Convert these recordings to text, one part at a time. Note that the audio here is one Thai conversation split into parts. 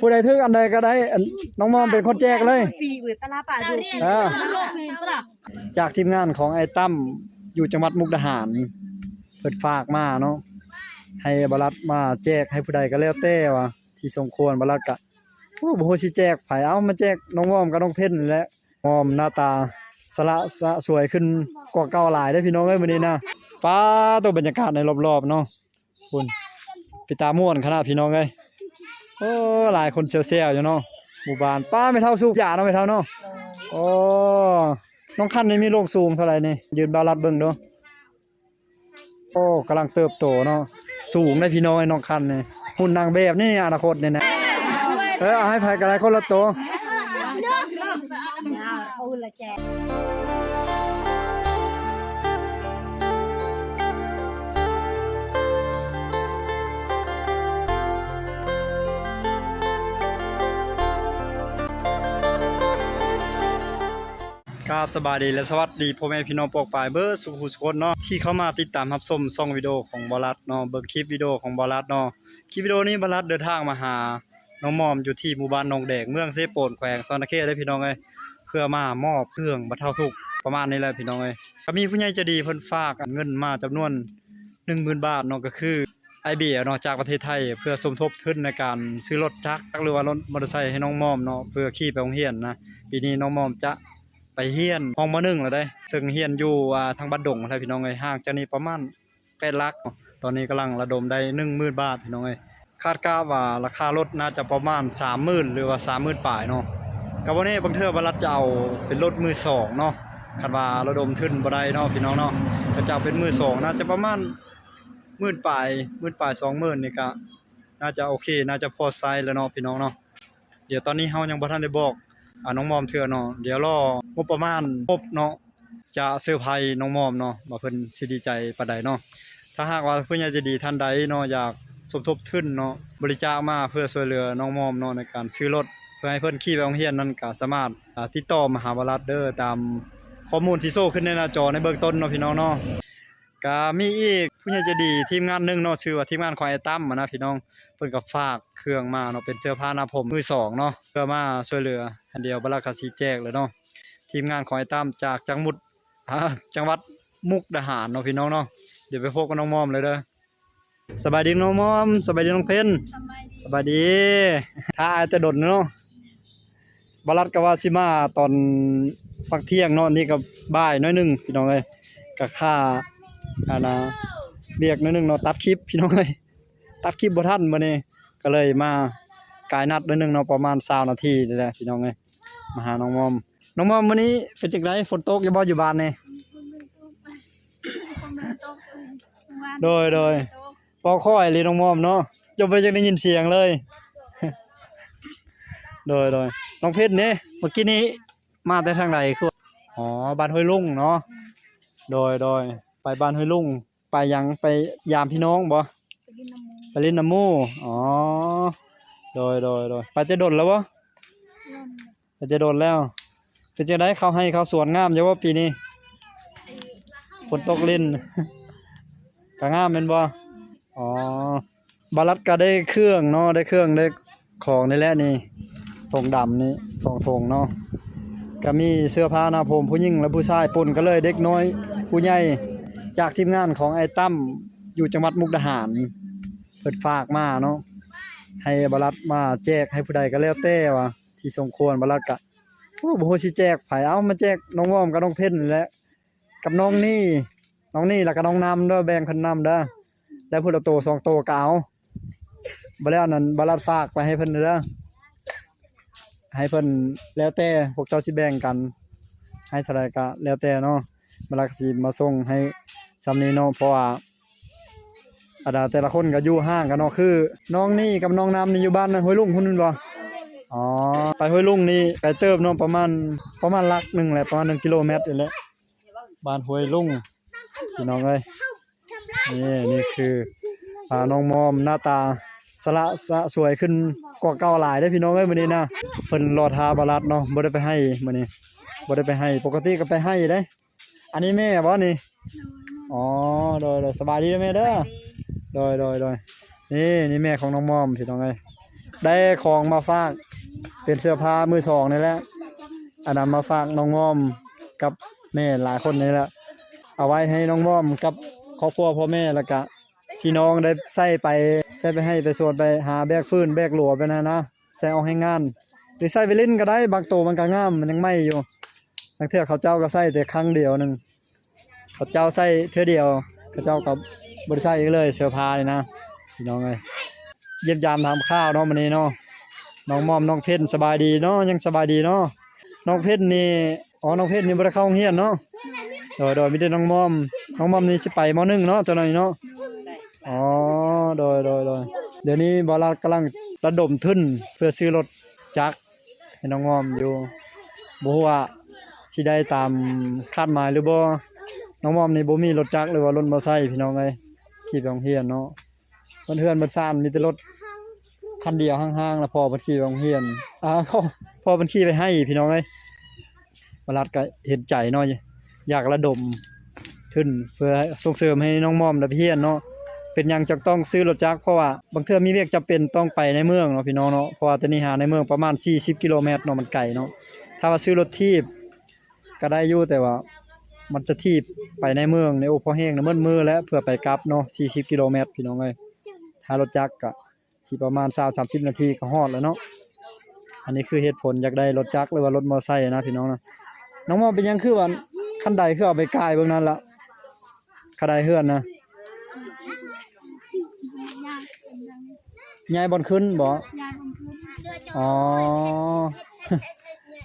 ผู้ใดถึกอันใดก็ได้อันน้องมอมเป็นคนแจกเลย ปีเว้ยปลาปลาดูอ่าปลาจากทีมงานของไอ้ตั้มอยู่จังหวัดมุกดาหารเปิดฝากมาเนาะให้บรัดมาแจกให้ผู้ใดก็แล้วแต่ว่าที่สมควรบรัดก็โอ้บ่ฮู้สิแจกไผเอามาแจกน้องมอมกับน้องเพ่นนี่แหละมอมหน้าตาสละสะสวยขึ้นกว่าเก่าหลายเด้อพี่น้องเอ้ยมื้อนี้นะป้าตัวบรรยากาศในรอบๆเนาะคุณปิตาม่วนขนาดพี่น้องเอ้ย โอ้หลายคนเซลๆอยู่เนาะหมู่บ้านป้าไม่เท่าสูบยาเนาะไม่เท่าเนาะโอ้น้องคันนี่มีโลกสูงเท่าไหร่นี่ยืนบาลัดเบิ่งเดูโอ้กำลังเติบโตเนาะสูงได้พี่น้องไอ้น้องคันนี่หุ่นนางแบบนี่อนาคตเนี่ยนะเออเอาให้ไผกันได้คนละตัวเอาละแจ ครับสบายดีและสวัสดีพ่อแม่พี่น้องปอกปลายเบอร์สุขุสุคนเนาะที่เข้ามาติดตามรับชมช่องวิดีโอของบอลัดเนาะเบิ่งคลิปวิดีโอของบอลัดเนาะคลิปวิดีโอนี้บอลัดเดินทางมาหาน้องมอมอยู่ที่หมู่บ้านหนองแดงเมืองเซโปนแขวงซอนนาเขตได้พี่น้องเอ้ยเพื่อมามอบเครื่องบรรเทาทุกข์ประมาณนี้แหละพี่น้องเอ้ยก็มีผู้ใหญ่ใจดีเพิ่นฝากเงินมาจำนวน10,000บาทเนาะก็คือไอเบียเนาะจากประเทศไทย เพื่อสมทบทุนในการซื้อรถจักรหรือว่ารถมอเตอร์ไซค์ให้น้องมอมเนาะเพื่อขี่ไปโรงเรียนนะปีนี้น้องมอมจะ ไปเฮียนห้องมหนึ่งแล้วได้ ซึ่งเฮียนอยู่ทางบ้านดงอะไรพี่น้องเอ้ยห่างจากนี้ประมาณแปดลัก ตอนนี้กำลังระดมได้หนึ่งหมื่นบาทพี่น้องเอ้ยคาดกะว่าราคารถน่าจะประมาณสามหมื่นหรือว่าสามหมื่นปลายเนาะกับวันนี้บางเทื่อบรัดจะเอาเป็นรถมือสองเนาะคาดว่าระดมทุนบ่ได้เนาะพี่น้องเนาะก็จะเอาเป็นมือสองน่าจะประมาณหมื่นปลายหมื่นปลายสองหมื่นนี่ก็น่าจะโอเค น่าจะพอไซส์แล้วเนาะพี่น้องเนาะเดี๋ยวตอนนี้เฮายังบ่ทันได้บอก อ่าน้องมอมเถื่อเนาะเดี๋ยวรองบประมาณครบเนาะจะเซอร์ไพรส์น้องมอมเนาะว่าเพิ่นสิดีใจปานใดเนาะถ้าหากว่าเพิ่นอยากจะดีท่านใดเนาะอยากสมทบทุนเนาะบริจาคมาเพื่อช่วยเหลือน้องมอมเนาะในการซื้อรถเพื่อให้เพิ่นขี่ไปโรงเรียนนั่นก็สามารถอ่ติดต่อมหาวิทยาลัยเด้อตามข้อมูลที่โซ่ขึ้นในหน้าจอในเบื้องต้นเนาะพี่น้องเนาะก็มีอีกผู้ใหญ่ใจดีทีมงานหนึงเนาะชื่อว่าทีมงานของไอ้ตั้มนะพี่น้องเพิ่นก็ฝากเครื่องมาเนาะเป็นเสื้อผ้าหน้าผมมือสองเนาะเพื่อมาช่วยเหลือ เดียวบลากาสีแจกเลยเนาะทีมงานของไอ้ตั้มจากจังหวัดอ่าจังหวัดมุกดาหารเนาะพี่น้องเนาะเดี๋ยวไปพบกับน้องมอมเลยเด้อสบายดีน้องมอมสบายดีน้องเพนสบายดีถ้าอายแต่ดนเนาะบรัดก็ว่าสิมาตอนพักเที่ยงเนาะนี่ก็บ่ายน้อยหนึงพี่น้องเอ้ยก็ค่าอ่านะเบียกน้อยหนึงเนาะตัดคลิปพี่น้องเอ้ยตัดคลิปบ่ทันมื้อนี้ก็เลยมากายนัดเดือนหนึงเนาะประมาณ20นาทีนี่แหละพี่น้องเอ้ย มาหาน้องมอม น้องมอมมื้อนี้เป็นจังไดฝนตกอยู่บ่อยู่บ้านนี่โดยโดยพอค่อยเลยน้องมอมเนาะจะบ่ได้ได้ยินเสียงเลย โดยโดยน้องเพชรนี่เมื่อกี้นี้มาแต่ทางใดคืออ๋อบ้านห้วยลุงเนาะโดยโดยไปบ้านห้วยลุงไปหยังไปยามพี่น้องบ่ไปเล่นน้ำหมูอ๋อโดยโดยโดยไปจะโดนแล้ววะไปจะโดนแล้ว เป็นจะได้เขาให้เขาสวนงามเยอะว่าปีนี้ฝนตกเล่นก็งามเป็นบ่อ๋อบาลัดก็ได้เครื่องเนาะได้เครื่องได้ของในแหละนี่ธงดำนี่สองธงเนาะก็มีเสื้อผ้าหน้าผมผู้หญิงและผู้ชายปนกันเลยเด็กน้อย ผู้ใหญ่จากทีมงานของไอ้ตั้มอยู่จังหวัดมุกดาหารเปิดฝากมาเนาะให้บรัดมาแจกให้ผู้ใดก็แล้วแต่ว่า ที่สมควรบรัดก็โอ้บ่ฮู้สิแจกไผเอามาแจกน้องวอมกับน้องเพ่นและกับน้องนี่ น้องนี่แล้วก็น้องนำเด้อแบ่งเพิ่นนำเด้อแล้วผู้ละโตสองโตก็เอาบ่แล้วอันั้นบรัดฝากไปให้เพิ่นเด้อให้เพิ่นแล้วแต่พวกเจ้าสิแบ่งกัน ให้เท่าใดก็แล้วแต่เนาะบรัดก็สิมาส่งให้ซำนี้เนาะเพราะว่าอาดาแต่ละคนก็อยู่ห่างกันเนาะคือ น้องนี่กับน้องนำนี่อยู่บ้านนะห้วยลุงพุ่นนั่นบ่ อ๋อ ไปห้วยลุงนี่ไปเติบเนาะประมาณประมาณลักหนึ่งแหละประมาณ1กิโลเมตรนี่แหละบ้านห้วยลุงพี่น้องเอ้ยนี่นี่คืออ่าน้องมอมหน้าตาสละสะสวยขึ้นกว่าเก่าหลายเด้พี่น้องเอ้ยมื้อนี้นะเพิ่นรอทาบาลัดเนาะบ่ได้ไปให้มื้อนี้บ่ได้ไปให้ ปกติก็ไปให้เด้อันนี้แม่บ่นี่อ๋อโดยโดยสบายดีแม่เด้อโดยโดยโดยนี่นี่แม่ของน้องมอมพี่น้องเอ้ยได้ของมาฝาก เป็นเสื้อผ้ามือสองนี่แหละอันนั้นมาฝากน้องม่อมกับแม่หลายคนนี่แหละเอาไว้ให้น้องม่อมกับครอบครัวพ่อแม่แล้วก็พี่น้องได้ใส่ไปใส่ไปให้ไปสวดไปหาแบกฟืนแบกหลัวไปนะนะใส่เอาให้งานหรือใส่ไปเล่นก็ได้บางโตวมันก็งามมันยังไม่อยู่บางเทื่อเขาเจ้าก็ใส่แต่ครั้งเดียวหนึ่งเขาเจ้าใส่เทือเดียว เขาเจ้าก็บ่ได้ใส่อีกเลยเสื้อผ้านี่นะพี่น้องเอ้ยเยี่ยมยามทำข้าวเนาะมื้อนี้เนาะ น้องมอมน้องเพชรสบายดีเนาะยังสบายดีเนาะน้องเพชรนี่อ๋อน้องเพชรนี่บ่ได้เข้าโรงเรียนเนาะโดยโดยมีแต่น้องมอมน้องมอมนี่สิไปมหนึ่งเนาะตัวน้อยเนาะอ๋อโดยโดยโดยเดี๋ยวนี้บ่เรากำลังระดมทุนเพื่อซื้อรถจักรให้น้องงอมอยู่บ่ฮู้ว่าสิได้ตามคาดหมายหรือบ่น้องงอมนี่บ่มีรถจักรหรือว่ารถมอไซค์พี่น้องเอ้ยขี่ไปโรงเรียนเนาะเพิ่นเฮือนเพิ่นซ่านมีแต่รถ คันเดียวห่างๆแล้วพอเพิ่นขี่โรงเรียนอ่าเขาพอเพิ่นขี่ไปให้พี่น้องเอ้ยบรัดก็เห็นใจเนาะอยากระดมทุนเพื่อส่งเสริมให้น้องมอมได้ไปเรียนเนาะเป็นยังจักต้องซื้อรถจักรเพราะว่าบางเทื่อมีเวียกจำเป็นต้องไปในเมืองเนาะพี่น้องเนาะเพราะว่าตอนนี้หาในเมืองประมาณ 40 กิโลเมตรเนาะมันไกลเนาะถ้าว่าซื้อรถทีบก็ได้อยู่แต่ว่ามันจะทีบไปในเมืองในโอพอแห้งในมืดมือแล้วเพื่อไปกลับเนาะ40 กิโลเมตรพี่น้องเอ้ยถ้ารถจักรก็ สิประมาณ20 30นาทีก็ฮอดแล้วเนาะอันนี้คือเหตุผลอยากได้รถจักรหรือว่ารถมอเตอร์ไซค์นะพี่น้องนะน้องมองเป็นหยังคือว่าคันใดคือเอาไปกายเบิ่งนั้นล่ะคันใดเฮือนนะยายบอลขึ้นบ่อ๋อ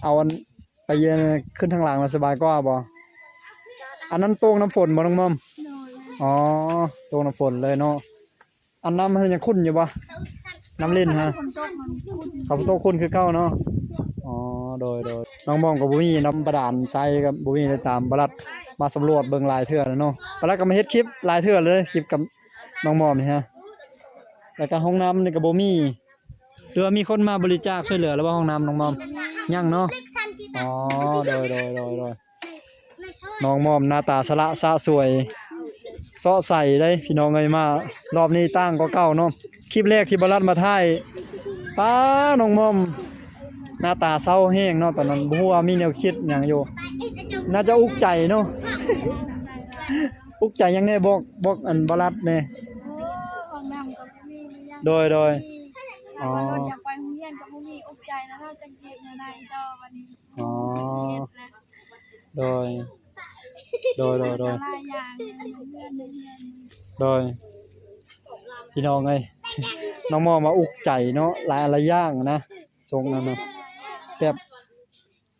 เอาอันไปเย็นขึ้นทางหลังแล้วสบายกว่าบ่อันนั้นโตงน้ำฝนบ่น้องมอมอ๋อโตงน้ำฝนเลยเนาะ อันน้ำมันยังขุ่นอยู่บ่น้ำเล่นฮะเขาโตขุ่นคือเก่าเนาะอ๋อโดยโดยน้องมอมกับบุมีน้ำประดานใส่กับบุมีได้ตามบรัดมาสำรวจเบิ่งลายเทื่อแล้วเนาะบรัดก็มาเฮ็ดคลิปลายเทื่อเลยคลิปกับน้องมอมนี่ฮะแล้วก็ห้องน้ำในี่ก็บ่มีหรือว่ามีคนมาบริจาคช่วยเหลือแล้วว่าห้องน้ำน้องมอมยังเนาะอ๋อโดยโดยโดยโดยน้องมอมหน้าตาสละสะสวย เซาะใส่ได้พี่น้องเอ้ยมารอบนี้ตั้งก็เก่าเนาะคลิปแรกที่บรัดมาถ่ายป้าน้องมอม หน้าตาเศร้าแห้งเนาะตอนนั้นบ่ฮู้ว่ามีแนวคิดหยังอยู่ น่าจะอุกใจเนาะอุกใจหยังแน่บอกบอกอันบรัดแน่ของน้ำกับมียังโดยโดยอ๋อรถอยากไปโรงเรียนกับมีอุกใจแล้วเราจะเก็บเงินในต่อวันนี้อ๋อเก็บแล้วโดย โดยโดยโดยลายยางโดยพี่น้องเอ้ยน้องมอมาอุกใจเนาะหลายอะไรย่างนะทรงนั้นนะแบบ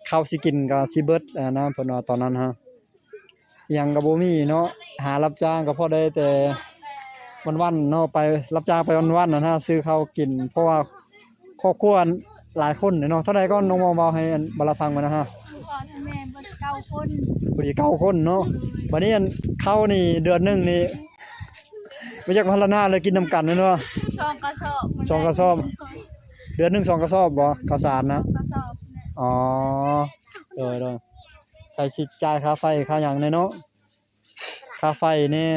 ข้าวสิกินกับสิเบิดอ่านะพนว่าตอนนั้นฮะยังก็บ่มีเนาะหารับจ้างก็พอได้แต่วันๆเนาะไปรับจ้างไปวันๆน่ะนะซื้อข้าวกิน เพราะว่าครอบครัวหลายคนเนาะเท่าใดก็น้องมอเว้าให้อันบรรฟังมานะฮะ คือพ่อทั้งแม่เบิดเก้าคนพอดีเก้าคนเนาะวันนี้อันเข้านี่เดือนหนึงนี่ไม่อยากพัฒนาเลยกินน้ำกันเนาะ สองกระสอบสองกระสอบ เดือนหนึงสองกระสอบบ่ข้าวสารนะ กระสอบเนี่ยอ๋อเดยเดยใส่สิจ่ายค่าไฟค่าหยังเนี่ยเนาะค่าไฟนี่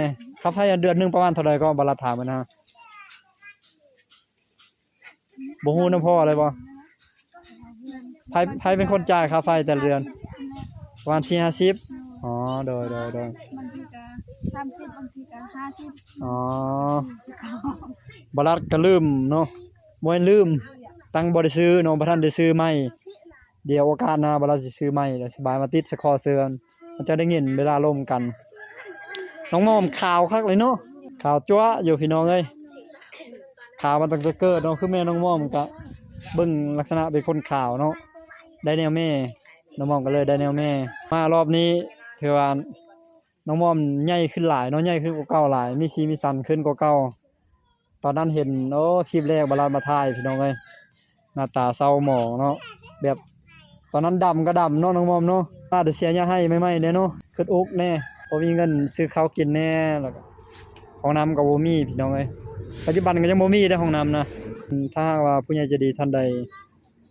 ค่าไฟอันเดือนหนึงประมาณเท่าไหร่ก็บรรถามมันนะบ่ฮู้นำพ่อเลยบ่ ไผไผเป็นคนจ่ายค่าไฟแต่ละเดือนประมาณ4-50อ๋อโดยโดยโดยบางทีก็สามสิบบางทีก็ห้าสิบอ๋อบรัดก็ลืมเนาะบ่ให้ลืม ตั้งบ่ได้ซื้อเนาะบ่ทันได้ซื้อใหม่เดี๋ยวโอกาสหน้าบรัดสิซื้อใหม่แล้วสบายมาติดสะคอเสือนมันจะได้เงินเวลาล่มกัน น้องมอมขาวคักเลยเนาะข่าวจั๊วะอยู่พี่น้องเอ้ยข่าวมาตั้งแต่เกิดเนาะคือแม่น้องมอมก็เบิ่งลักษณะเป็นคนข่าวเนาะ ได้แนวแม่ น้องมอมก็เลยได้แนวแม่ มารอบนี้ถือว่าน้องมอมใหญ่ขึ้นหลายเนาะใหญ่ขึ้นกว่าเก่าหลาย มีชีมีสันขึ้นกว่าเก่า ตอนนั้นเห็นโอ้คลิปแรกบาลานมาถ่ายพี่น้องเอ้ยหน้าตาเศร้าหมองเนาะแบบตอนนั้นดำก็ดำเนาะน้องมอมเนาะป้าจะเสียยาให้ไม่ไม่เนี่ยเนาะขึ้นอุกแน่พอมีเงินซื้อข้าวกินแน่แล้วก็ห้องน้ำก็บ่มีพี่น้องเอ้ยปัจจุบันก็ยังบ่มีได้อห้องน้ำนะอืมถ้าหากว่าผู้ใหญ่ใจะดีท่านใด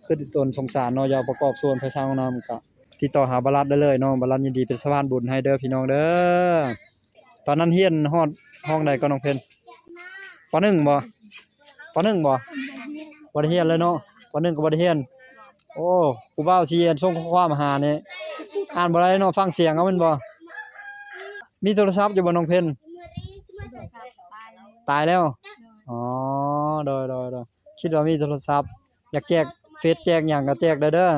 คือตนสงสารเนาะอยากประกอบส่วนไปสร้างห้องน้ำก็ติดต่อหาบารัดได้เลยเนาะบารัดยินดีเป็นสะพานบุญให้เด้อพี่น้องเด้อตอนนั้นเฮียนฮอดห้องใดก็น้องเพนปหนึ่งบ่ปหนึ่งบ่บ่ได้เรียนเลยเนาะวันหนึ่งก็บ่ได้เรียนโอ้ผู้บ่าวสิเรียนส่งข้อความมาหานี่อ่านบ่ได้เนาะฟังเสียงเอาแม่นบ่มีโทรศัพท์อยู่บ่น้องเพนตายแล้วอ๋อโดยโดยโดยคิดว่ามีโทรศัพท์ อยากแจก ซแจกหยังก็แจกได้เด้อ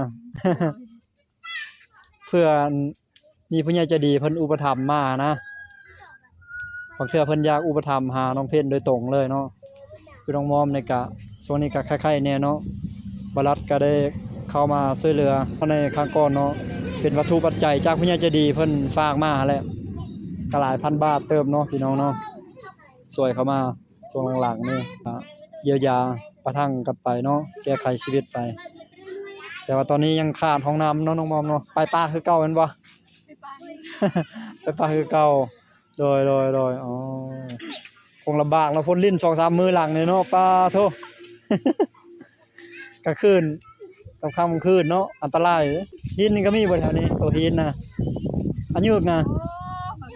เพื่อมีผู้ใหญ่ใจดีเพิ่นอุปถัมภ์มานะบางเทื่อเพิ่นอยากอุปถัมภ์หาน้องเพชรโดยตรงเลยเนาะคือน้องมอมในกะช่วงนี้ก็คล้ายๆแน่เนาะบรัฐก็ได้เข้ามาช่วยเหลือในครั้งก่อนเนาะเป็นวัตถุปัจจัยจากผู้ใหญ่ใจดีเพิ่นฝากมาแหละก็หลายพันบาทเติมเนาะพี่น้องเนาะช่วยเข้ามาช่วงหลังๆนี่เยียวยา ประทังกันไปเนาะแก้ไขชีวิตไป แต่ว่าตอนนี้ยังขาดห้องน้ำเนาะน้องมอมเนาะไปป้าคือเก่าแม่นบ่ไปไปไปป้าคือเก่าโดยโดยโดยอ๋อคงลำบากแล้วพ่นลิ้น2-3มื้อหลังนี่เนาะป้าโทกลางคืนกลางค่ำกลางคืนเนาะอันตรายหินนี่ก็มีบ่แถวนี้ ตัวหินน่ะอันยุกนะโอ้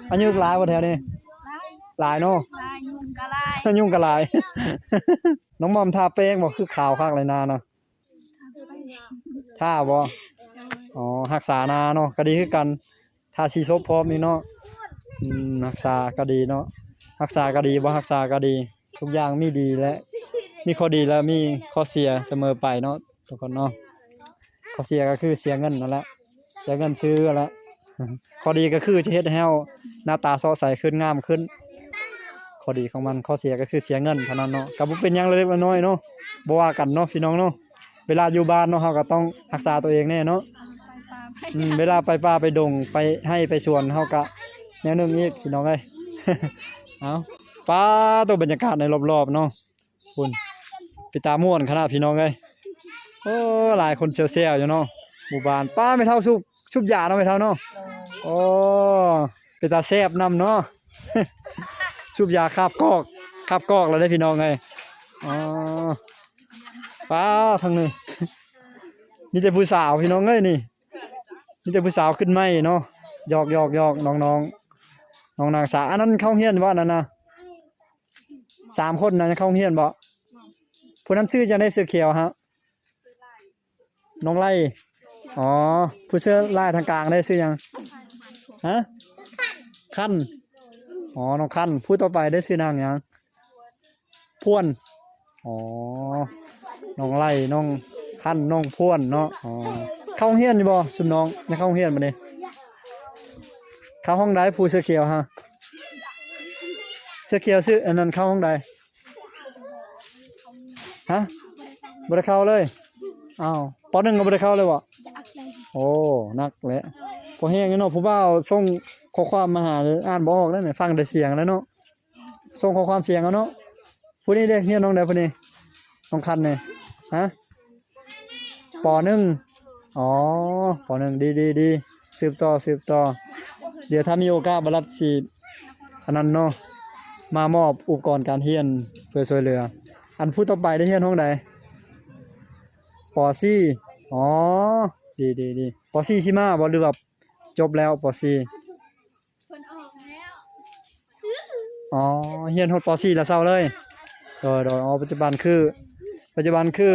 อันยุกหลายบ่แถวนี้ลายหลายเนาะ ลายยุงกะลาย อันยุงก็หลาย น้องมอมทาแป้งบ่คือขาวคักเลยนาเนาะทาบ่อ๋อรักษานาเนาะก็ดีคือกันทาสีซบพร้อมนี่เนาะอืมรักษาก็ดีเนาะรักษาก็ดีบ่รักษาก็ดี ทุกอย่างมีดีและมีข้อดีและมีข้อเสียเสมอไปเนาะทุกคนเนาะข้อเสียก็คือเสียเงินนั่นแหละเสียเงินซื้อแหละข้อดีก็คือจะเฮ็ดให้เราหน้าตาสดใสขึ้นงามขึ้น ข้อดีของมันข้อเสียก็คือเสียเงินเท่านั้นเนาะก็บ่เป็นหยังเล็กๆน้อยๆเนาะบ่ว่ากันเนาะพี่น้องเนาะเวลาอยู่บ้านเนาะเฮาก็ต้องรักษาตัวเองแน่เนาะไปปลาไปอืมเวลาไปป่าไปดงไปให้ไปสวนเฮาก็แนวหนึงอีกพี่น้องเอ้ยเอาป้าตัวบรรยากาศในรอบๆเนาะคุณไปตาม่วนขนาดพี่น้องเอ้ยโอ้หลายคนเซลเซลอยู่เนาะหมู่บ้านป้าไม่เท่าสุกชุบยาเนาะไม่เท่าเนาะโอ้ไปตาแซ่บนำเนาะ ชุบยาคาบกอกคาบกอกแล้วได้พี่น้องเอ้ยอ๋อป้าทางนี้มีแต่ผู้สาวพี่น้องเอ้ยนี่มีแต่ผู้สาวขึ้นไม่เนาะหยอกหยอกหยอกน้องน้องน้องนางสาวอันนั้นเข้าเฮียนบ่อันนั่นนะสามคนนะเข้าเฮียนบ่ผู้นั้นชื่อจะได้เสื้อเขียวฮะน้องไล่อ๋อผู้เสื้อลายทางกลางได้ชื่อยังฮะขั้น อ๋อ น้องขั้นผู้ต่อไปได้ชื่อนางยังพวน อ๋อ น้องไล่น้องขั้นน้องพวนเนาะ อ๋อ เข้าโรงเฮียนอยู่บ่ซุมน้องในเข้าโรงเฮียนบ่นี่ยเข้าห้องใดผู้เสื้อเขียวฮะ เสื้อเขียวซื้ออันนั้นเข้าห้องใดฮะบ่ได้เข้าเลยอ้าวปอหนึ่งก็บ่ได้เข้าเลยบ่จะโอ้นักแหละพอแห้งอยู่เนาะผู้บ่าวส่ง ข้อความมาหาเลยอ่านบ่ออกแล้วเนี่ยฟังแต่เสียงแล้วเนาะส่งข้อความเสียงเอาเนาะผู้นี้เด้เฮียน้องใดผู้นี้น้องคันเนี่ยฮะปหนึ่งอ๋อปอหนึ่งดีดีดีสืบต่อสืบต่อ เดี๋ยวถ้ามีโอกาสบรับสีอันนั้นเนาะมามอบอุปกรณ์การเรียนเพื่อช่วยเหลือ อันผู้ต่อไปได้เรียนห้องใดปอซี่อ๋อดีดีดีปอซี่ชิมาบ่หรือว่าจบแล้วปอซี่ ออกแล้วอ๋อเรียนฮอดปอซี่แล้วเศร้าเลยโดยโดยอ๋อปัจจุบันคือ ปัจจุบันคือ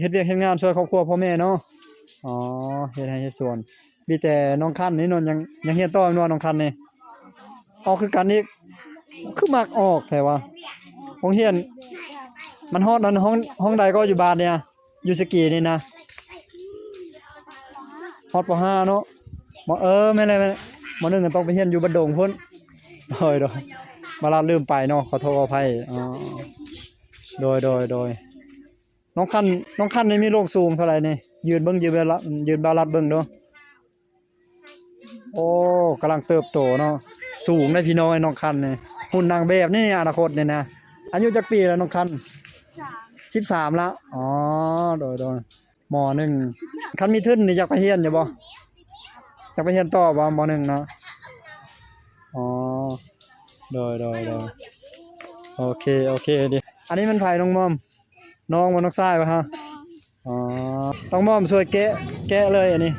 เฮ็ดเวียกเฮ็ดงานช่วยครอบครัวพ่อแม่เนาะอ๋อเฮ็ดให้เฮ็ดส่วน มีแต่น้องคันนี่นนยังยังเฮียนต่อมนว่าน้องคันนี่ออกคือกันอีกคือมักออกแต่ว่าห้องเฮียน มันฮอดนั้นห้องห้องใดก็อยู่บ้านเนี่ยอยู่สกีนี่นะฮอดปห้าเนาะบ่เออแม่เลยแม่เลย บ่นึงก็ต้องไปเฮียนอยู่บัดดงพุ่นโดยโดยมาลาลืมไปเนาะขอโทษขออภัยอ๋อโดยโดยโดยน้องคันน้องคันนี่มีโรคสูงเท่าไหร่นี่ยืนเบิ่งยืนบาลัดยืนบาลัดเบิ่งเด้อโอ้กำลังเติบโตเนาะสูงได้พี่น้อยน้องคันเนี่ยหุ่นนางแบบนี่อนาคตเนี่ยนะอายุจักปีแล้วน้องคันสามแล้วอ๋อโดยโดยมหนึ่งคันมีทุนนี่อยากไปเรียนอยู่บ่ อยากไปเรียนต่อบ่มหนึ่งเนาะอ๋อโดยโดยโดยโอเคโอเคดิอันนี้มันไผน้องมอม น้องมันน้องทรายป่ะฮะอ๋อต้องมอมช่วยแกะแกะเลยอันนี้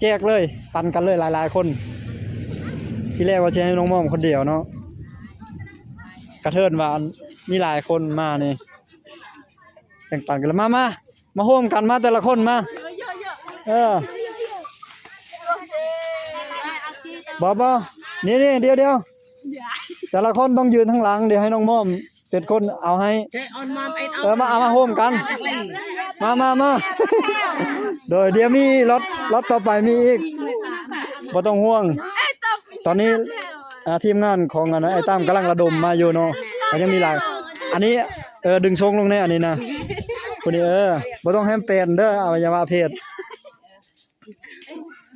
แจกเลย ปันกันเลยหลาย ๆ คน ที่แรกว่าจะให้น้องมอมคนเดียวเนาะกระเทินว่ามีหลายคนมานี่แต่งปันกันแล้วมามามาร่วมกันมาแต่ละคนมา เออ บ่บ่นี่นี่เดี๋ยวเดี๋ยวแต่ละคนต้องยืนข้างหลังเดี๋ยวให้น้องม่อมเป็นคนเอาให้เออมาเอามาโฮมกัน มามามาโดยเดี๋ยวมีรถรถต่อไปมีอีกบ่ต้องห่วง ตอนนี้อ่าทีมงานของอันนะไอ้ตั้มกำลังระดมมาอยู่เนาะก็ยังมีหลายอันนี้เออดึงชงลงในอันนี้นะคนนี้เออบ่ต้องให้มันเป็นเด้ออวัยวะเพศ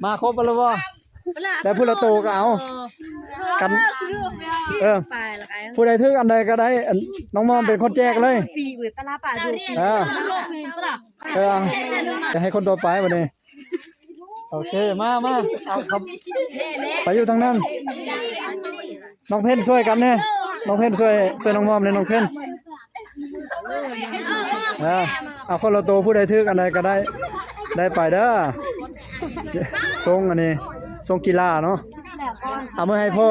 มาครบแล้วบ่ แต่ผู้ละโตก็เอากันเออไปละไอ้ผู้ใดถืออันใดก็ได้อันน้องมอมเป็นคนแจกเลยปีเวปลาป่าดูเออโลกเพลงปะล่ะเออจะให้คนต่อไปวันนี้โอเคมามาเอาครับไปอยู่ทางนั้นน้องเพ่นช่วยกันเนี่ยน้องเพ่นช่วยช่วยน้องมอมเลยน้องเพ่นเออเอาคนละตัวผู้ใดถืออันใดก็ได้ ได้ไปเด้อทรงอันนี้ ทรงกีฬาเนาะเอามือให้พ่อ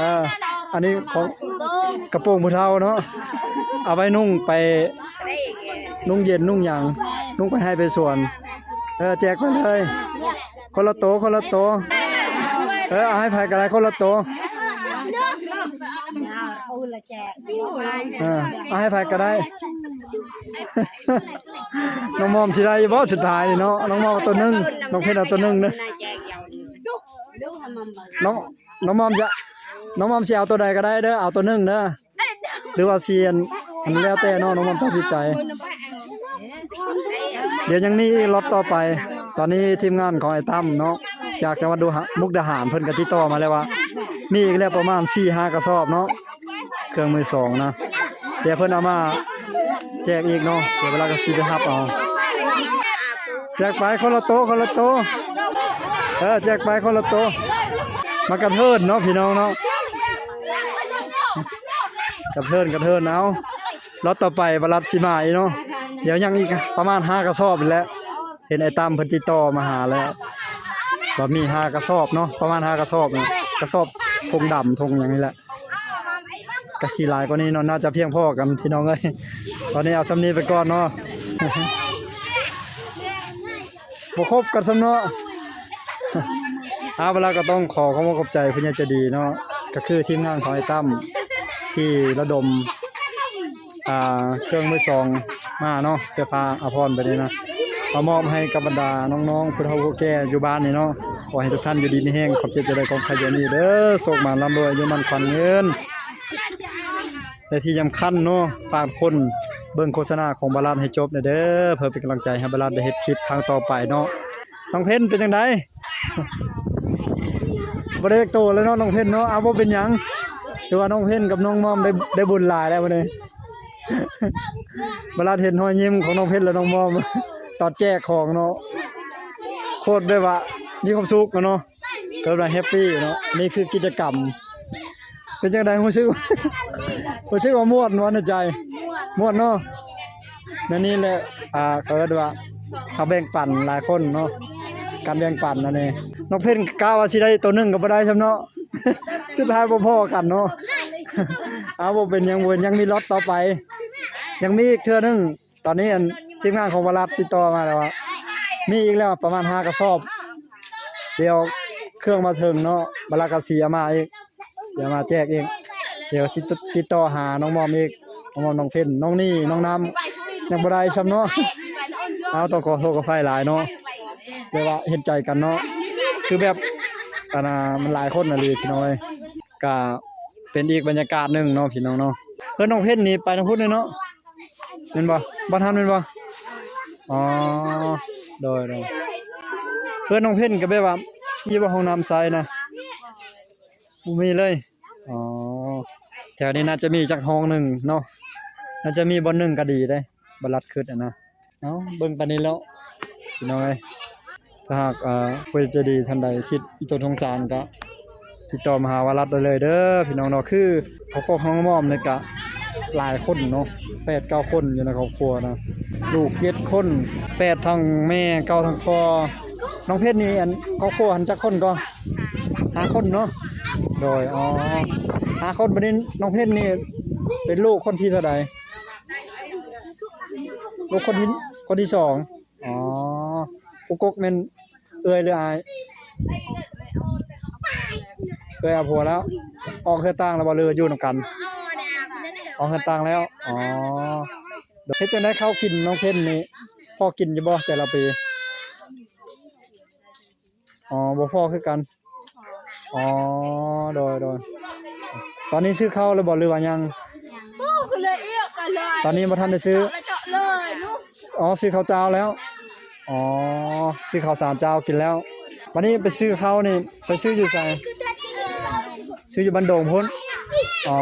อออันนี้ของกระโปรงผู้เฒ่าเนาะเอาไว้นุ่งไปนุ่งเย็นนุ่งหยังนุ่งไปให้ไปสวน เออแจกไปเลย คนละโตะคนละโตะเออเอาให้ไผกันได้คนละโตะ อาละแจกเออเอาให้ไผก็ได้ น้องมอมสิได้บ่สุดท้ายนี่เนาะน้องมอมเอาตัวหนึงน้องเพชรเอาตัวหนึงเด้อน้องน้องมอมจะน้องมอมสิเอาตัวใดก็ได้เด้อเอาตัวหนึงเด้อหรือว่าเซียนมันแล้วแต่เนาะน้องมอมตัดสินใจ เดี๋ยวยังมีรถต่อไป ตอนนี้ทีมงานของไอ้ตั้มเนาะจากจังหวัดดูหะมุกดาหารเพิ่นก็ติดต่อมาแล้วว่า มีอีกแล้วประมาณ4-5กระสอบเนาะ เครื่องมือสองนะเดี๋ยวเพิ่อนเอามาแจกอีกเนาะเดี๋ยวเวลาก็สิไปรับเอาแจกไปคนละโต๊ะคนละโต๊ะเออแจกไปคนละโต๊ะมากระเทินเนาะพี่น้องเนาะกระเทินกระเทินเอารถต่อไปบรัดสิมาอีเนาะเดี๋ยวยังอีกประมาณ5กระสอบอีกแล้ว เห็นไอ้ตั้มพิ่นติดต่อมาหาแล้วว่ามี5กระสอบเนาะประมาณ5กระสอบเนี่ยกระสอบธงดำธงอย่างนี้แหละะชีลายกว่านี้เนาะน่าจะเพียงพอกันพี่น้องเอ้ยตอนนี้เอาสำนี้ไปก่อนเนาะบ่ครบกันสำเนาะอาเวลาก็ต้องขอขอบคุณขอบใจผู้ใหญ่ใจดีเนาะก็คือทีมงานของไอ้ตั้มที่ระดมอ่าเครื่องมือสองมาเนาะเสื้อผ้าอาภรณ์ไปนี่นะมามอบให้กับบรรดาน้องๆผู้เฒ่าผู้แก่อยู่บ้านนี่เนาะขอให้ทุกท่านอยู่ดีมีแห้งขอบเจ็บจะได้ของใครอย่างนี้เด้อโศกมาร่ำรวยอายุมันขวัญเงิน และที่สำคัญเนาะฝากคนเบิ่งโฆษณาของบาลานให้จบหน่ยเด้อเพื่อเป็นกำลังใจให้บาลานได้เฮ็ดคลิปครั้งต่อไปเนาะน้องเพ็ญเป็นจังไดบ่ได้โตแล้วเนาะน้องเพ็ญเนาะเอาบ่เป็นหยังถือว่าน้องเพ็ญกับน้องมอมได้ได้บุญหลายแล้วมื้อนี้บาลานเห็นรอยยิ้มของน้องเพ็ญและน้องมอมตอนแจกของเนาะโคตรได้ว่ามีความสุขเนาะก็แบบแฮปปี้เนาะนี่คือกิจกรรม เป็นจังไดรู้สึก รู้สึกว่าม่วนว่าในใจม่วนเนาะนั่นนี่แหละอ่าเขาเรียกว่าเขาแบ่งปันหลายคนเนาะการแบ่งปันนั่นเองน้องเพิ่นกล้าว่าสิได้ตัวหนึงก็บ่ได้ซำเนาะสุดท้ายบ่พอกันเนาะเอาบ่เป็นหยังบ่เป็นหยังมีล็อตต่อไป ยังมีอีกเทื่อหนึงตอนนี้อันทีมงานของวรัตติดต่อมาแล้วว่ามีอีกแล้วประมาณ5กระสอบ เดี๋ยวเครื่องมาถึงเนาะบลากาเสียมาอีกเสียมาแจกเอง เดี๋ยวติดติดต่อหาน้องมอมอีกน้องมอมน้องเพ่นน้องนี่น้องน้ำยังบ่ได้ซ้ำเนาะเอาต้องขอโทษกับไฟหลายเนาะเรียกว่าเห็นใจกันเนาะคือแบบอันน่ะมันหลายคนน่ะเลยพี่น้องเอ้ยก็เป็นอีกบรรยากาศหนึงเนาะพี่น้องเนาะเพิ่นน้องเพ่นนี่ไปทางพุทธเลยเนาะแม่นบ่บ่ทันแม่นบ่อ๋อโดยโดยเพิ่อนน้องเพ่นก็แบบว่ามีบ่ห้องน้ำใสนะบ่มีเลยอ๋อ แถวนี้น่าจะมีจักห้องหนึ่งเนาะน่าจะมีบ่หนึ่งก็ดีได้บรัดขึ้นอะนะเอ้าเบิ่งปานนี้แล้วพี่น้องเอ้ยถ้าหากเอ่อผู้ใจะดีท่านใดคิดอีตนสงสารก็ติดต่อมาหาวรัดได้เลยเด้อพี่น้องเนาะคือครอบครัวห้องมอมนี่ก็หลายคนเนาะ8 9คนอยู่ในครอบครัวนะลูก7คน8ทั้งแม่เก้าทั้งพ่อน้องเพชรนี่อันครอบครัวหันจักคนก็ห้าคนเนาะโดยอ๋อ หาคนบัดนี้น้องเพชรนี่เป็นลูกคนที่เท่าใดลูกคนที่คนที่สองอ๋อปุกกกแม่นเอ้ยหรืออายเอ้ยเอาผัวแล้ว ออกเฮือต่างแล้วบ่เรืออยู่นํกันออกเฮือต่างแล้วอ๋อเฮ็ดจังได๋เข้ากินน้องเพชรนี่พ่อกินอยู่บ่แต่ละปีอ๋อบ่พ่อคือกัน อ๋อ โดยโดย ตอนนี้ซื้อข้าวแล้วบ่หรือว่ายังโอ้คือเลยเอียกกันเลยตอนนี้บ่ทันได้ซื้อแล้วเจาะเลยลูกอ๋อซื้อข้าวเจ้าแล้ว อ๋อซื้อข้าวสามเจ้ากินแล้ว วันนี้ไปซื้อข้าวนี่ไปซื้ออยู่ไสซื้ออยู่บันดงพุ่นอ๋อ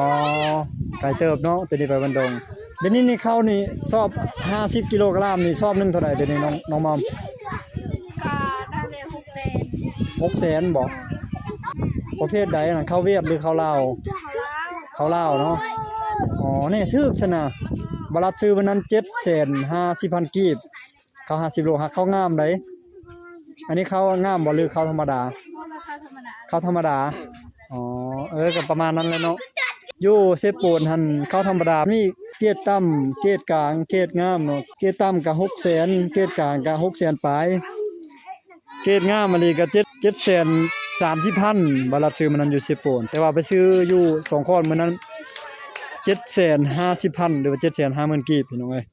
ไก่เติบเนาะตัวนี้ไปบันดงเดี๋ยวนี้นี่ข้าวนี่ชอบ50กิโลกรัมนี่ชอบหนึงเท่าไหร่เดี๋ยวนี้น้องน้องมอม กาได้เลยหกเซน600,000บ่ประเภทใดน่ะข้าวเวียดหรือข้าวลาว เขาเล้าเนาะอ๋อนี่ทึกชนะบรัดซื้อวันนั้นเจ็ดแสนห้าสิบพันกีบเขาห้าสิบโลหักเขางามได้อันนี้เขาง่ามบ่หรือเขาธรรมดาเพราะราคาธรรมดาเขาธรรมดาอ๋อเออก็ประมาณนั้นเลยเนาะอยู่เซปูนหันเขาธรรมดามีเกียรต่ำเกียรกลางเกียรงามเนาะเกียรต่ำก็6แสนเกียรกลางก็6แสนปลาย เกรดงามอันนี้ก็7 7แสน30พันบรัดซื้อมันนั้นอยู่เซปูนแต่ว่าไปซื้ออยู่สองข้อนมื้อนั้นเจ็ดแสนห้าสิบพันหรือว่าเจ็ดแสนห้าหมื่นกีบพี่น้องเอ้ย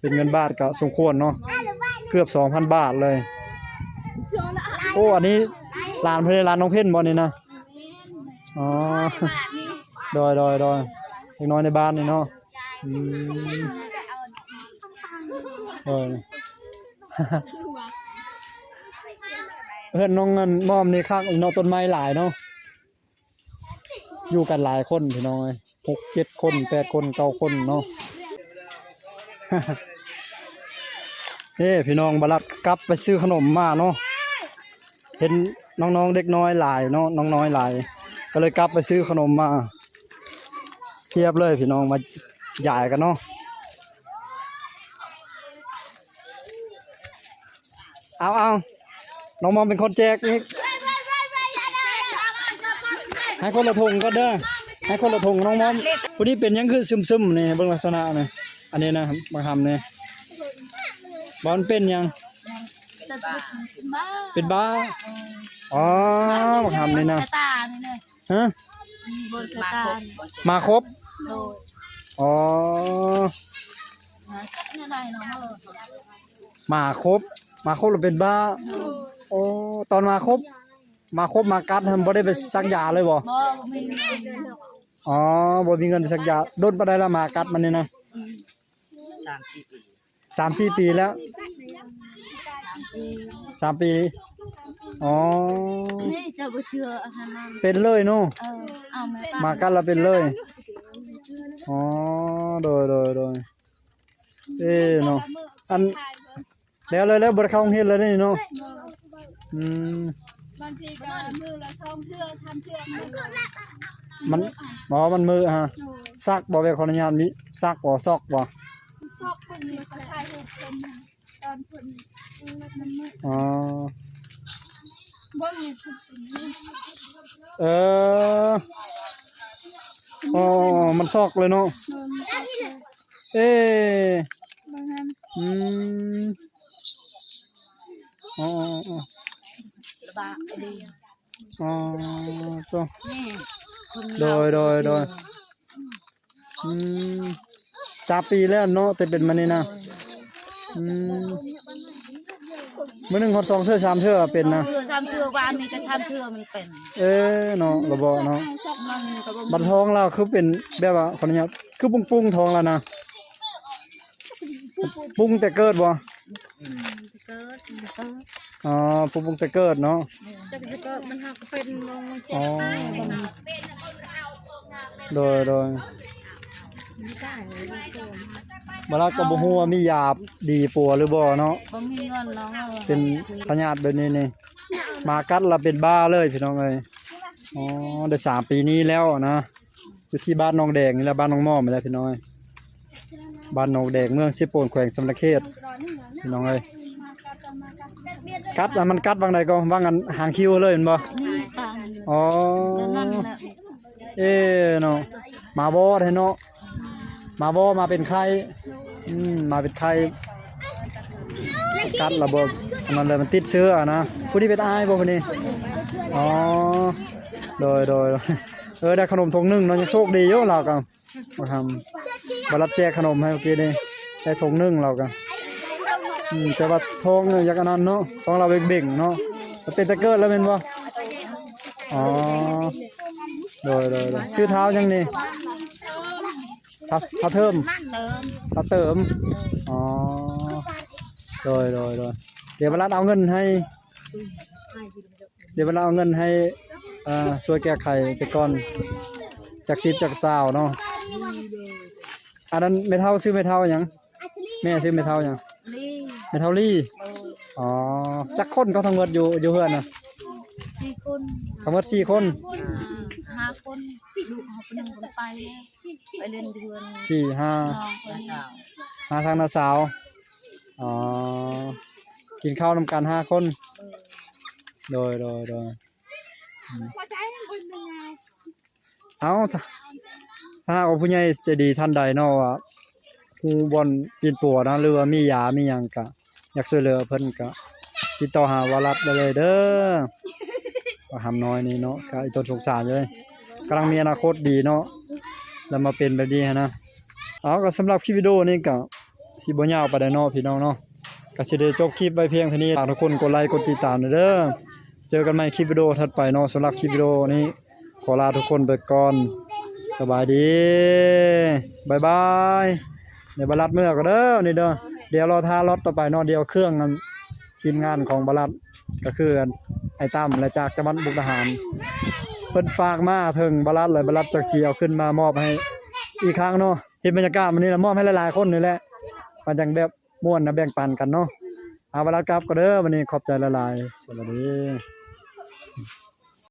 เป็นเงินบาทก็สมควรเนาะเกือบสองพันบาทเลย โอ้อันนี้ร้านเพื่อนร้านน้องเพ่นบอนี่นะอ๋อดอยดอยดอยเล็กน้อยในบ้านนี่เนาะอืมเออ เพื่อนน้องเงินมอมนี่ข้างนาะต้นไม้หลายเนาะอยู่กันหลายคนพี่น้องเอ้ยหกเจ็ดคนแปดคนเก้าคนเนาะเอ้พี่น้องบรัดกลับไปซื้อขนมมาเนาะเห็นน้องๆเด็กน้อยหลายเนาะน้องน้อยหลายก็เลยกลับไปซื้อขนมมาเทียบเลยพี่น้องมาใหญ่กันเนาะเอาเอา น้องมอมเป็นคนแจกนี่ให้คนละทงก็เด้อให้คนละทงน้องมอมผู้นี้เป็นหยังคือซึมๆนี่เบิ่งลักษณะนี่อันนี้นะบางคำนี่บอลเป็นหยังบ้าเป็นบ้าอ๋อมาทำนี่นะตานี่เลยฮะบนสตาร์มาครบโดยอ๋อเนี่ยได้เนาะมาครบมาครบเราเป็นบ้า โอ้ตอนมาครบ มาครบมากัดทำบ่ได้ไปซักยาเลยบ่บ่มีเงินอ๋อบ่มีเงินไปซักยาโดนปานใดละมากัดมันนี่นะสามสี่ปีแล้วสามปีอ๋อนี่จะบ่เชื่ออาหารนั่นเป็นเลยเนาะเออเอาแม่มากัดเราเป็นเลยอ๋อโดยโดยโดยเอ้เนาะอันแล้วเลยแล้วบ่ได้เข้าโรงเรียนเลยนี่เนาะ อืมบางทีก็มือละสองเทื่อสามเทื่อมือมันหมอมันมือฮะซักบ่แม่ขออนุญาตมีซักบ่ซอกบ่ซอกคนนี้ก็ถ่ายรูปคนตอนคนมันมืดอ๋อบ่มีคนนี้เอออ๋อมันซอกเลยเนาะมันก็เอ๊ะบางนั้นอืมอ๋ออ๋อ ระบาดดี อ๋อตัวนี่คนโดยโดยโดยอืมสามปีแล้วเนาะแต่เป็นมานี่นะอืมมื้อหนึงฮอดสองเทื่อสามเทื่อเป็นนะ เทื่อสามเทื่อวานนี้ก็สามเทื่อมันเป็นเอ๊ะเนาะระบ่เนาะมันก็บ่บัดท้องเราคือเป็นแบบว่าขออนุญาตคือปุ้งปุ้งๆท้องแล้วนะปุ้งแต่เกิดบ่ เกิดมันเกิด อ๋อปุ้งปุ้งแต่เกิดเนาะแต่ก็เกิดมันหักเป็นลงมันเจ็อ๋บอตายบ่มีโดยโดยไม่ได้เลยบ่เกิดบ่เราก็บ่ฮู้ว่ามียาดีปัวหรือบ่เนาะบ่มีเงินน้องเอาเป็นพยาธิแบบนี้นี่มากัดเราเป็นบ้าเลยพี่น้องเอ้ยอ๋อได้สามปีนี้แล้วนะอยู่ที่บ้านหนองแดงนี่แหละบ้านหนองม่อมนี่แหละพี่น้องเอ้ยบ้านหนองแดงเมืองสิโปนแขวงสำนักเขตพี่น้องเอ้ย กัดอันมันกัดบางใดก็บางอันหางคิ้วเลยเห็นบ่นี่อ๋อแล้วนั่นแหละเอ๊ะเนาะมาบ่ได้เนาะมาบ่มาเป็นไข้อืมมาเป็นไข้กัดระบบอันนั้นเลยมันติดเชื้ออะนะผู้ที่เป็นอายบ่คนนี้อ๋อโดยโดยเออได้ขนมทงหนึงเนาะยังโชคดีอยู่เราก็มาทำมารับแจกขนมให้เมื่อกี้นี่ได้ทงหนึงเราก็ อืมแต่ว่าทองเนี่ยอยากอันนั้นเนาะทองเราเบ่งๆเนาะมันเป็นตะเกิดแล้วแม่นบ่อ๋อโดยโดยโดยชื่อเท้ายังนี่ทับทับเทิมเติมทับเติมอ๋อโดยโดยโดยเดี๋ยวเวลาเอาเงินให้ เดี๋ยวเวลาเอาเงินให้อ่าช่วยแก้ไขไปก่อนจากสิบจากสาวเนาะอันนั้นไม่เท่าซื้อไม่เท่ายังแม่ซื้อไม่เท่ายัง นี่ไม่เท่าลี่เอออ๋อจักคนเขาทั้งหมดอยู่อยู่เพื่อนน่ะสี่คนทั้งหมดสี่คนห้าคนลูกเขาเป็นหนึ่งคนไปไปเรียนเดือนสี่ห้าน้องคนสาวมาทางนาสาวอ๋อกินข้าวนำกันห้าคน โดยโดยโดยพอใจมันเป็นยังไงเอาถ้าถ้าเอาผู้ใหญ่ใจะดีท่านใดเนาะว่าผู้บอนปีนปัวนะหรือว่ามียามีหยังกะ อยากช่วยเหลือเพิ่นกะติดต่อหาวารัดได้เลยเด้อว่าหำน้อยนี่เนาะก็อีต้นสงสารเลยกำลังมีอนาคตดีเนาะแล้วมาเป็นแบบนี้นะเอาก็สำหรับคลิปวิดีโอนี้ก็สิบ่ยาวปานใดเนาะพี่น้องเนาะก็สิได้จบคลิปไว้เพียงเท่านี้ฝากทุกคนกดไลค์กดติดตามเด้อเจอกันใหม่คลิปวิดีโอถัดไปเนาะสำหรับคลิปวิดีโอนี้ขอลาทุกคนไปก่อนสบายดีบายบายเดี๋ยวบารัดเมื่อก็เด้อนี่เด้อ เดี๋ยวเรอทารถต่อไปนาะเดียวเครื่องนั้นทีมงานของบารัดก็คือไอ้ตั้มและจากจังหวัดบุกดาหารเพิ่นฝากมาถึงบารัดเลยบารัดจากเสียวขึ้นมามอบให้ อีกครั้งเนาะเห็นบรรยากาศมันนี่ละมอบให้หลายๆคนนี่แหละมันจังแบบม่วนนะแบ่งปันกันเนาะเอาบรัดกลับก็เด้อวันนี้ขอบใจหลายๆสวัสดี